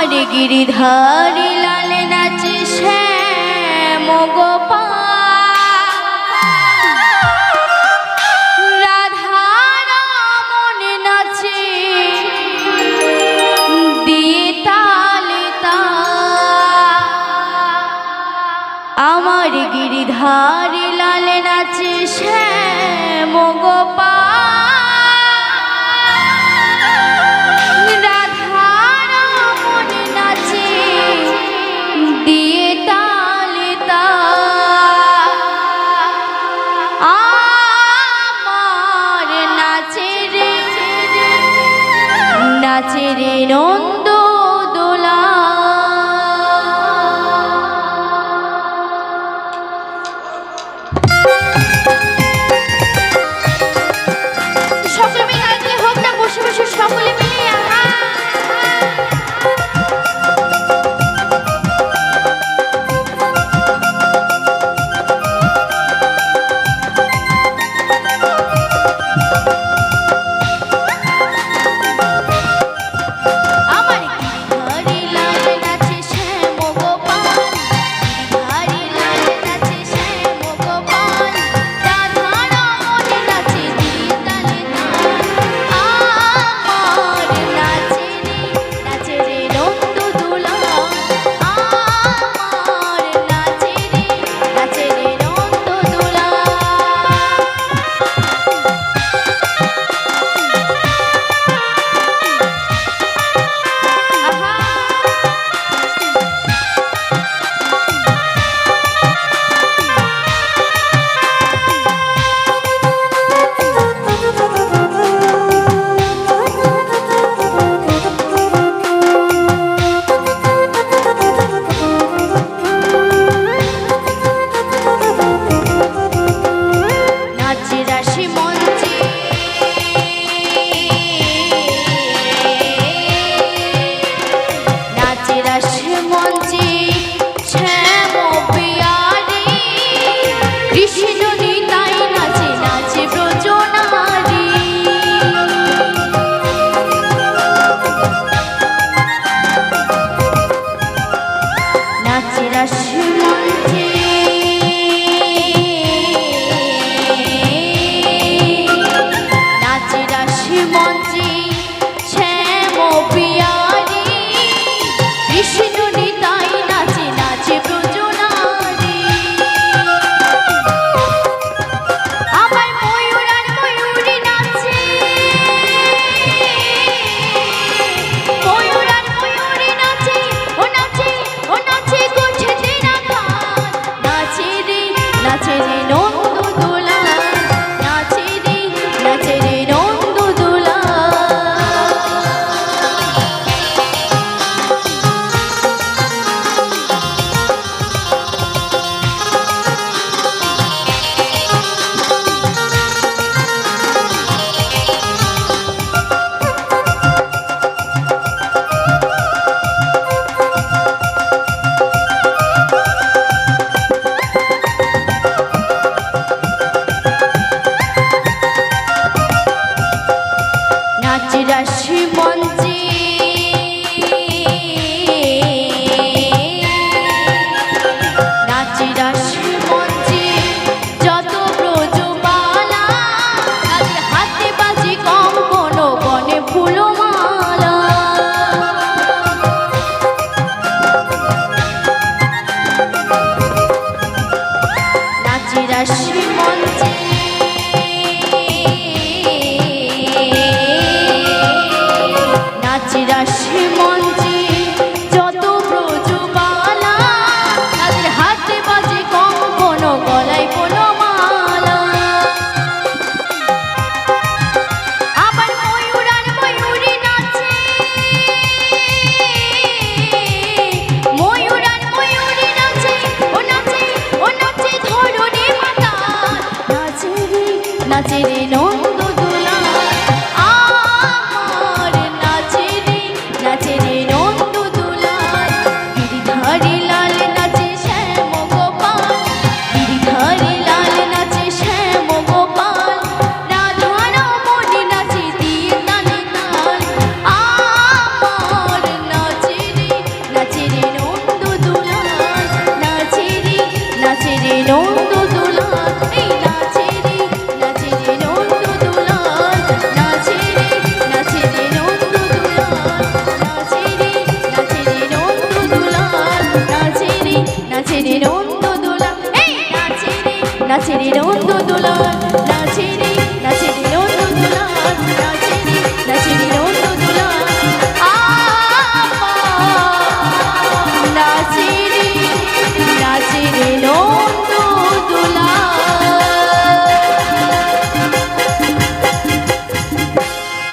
আমার গিরিধারী লাল নাচে। শ্যাম তালে আমার গিরিধারী লাল নাচে শ্যাম রাধারমণ আমার আজ রাশি মন নাচে নন নাচের রন্দ দোলন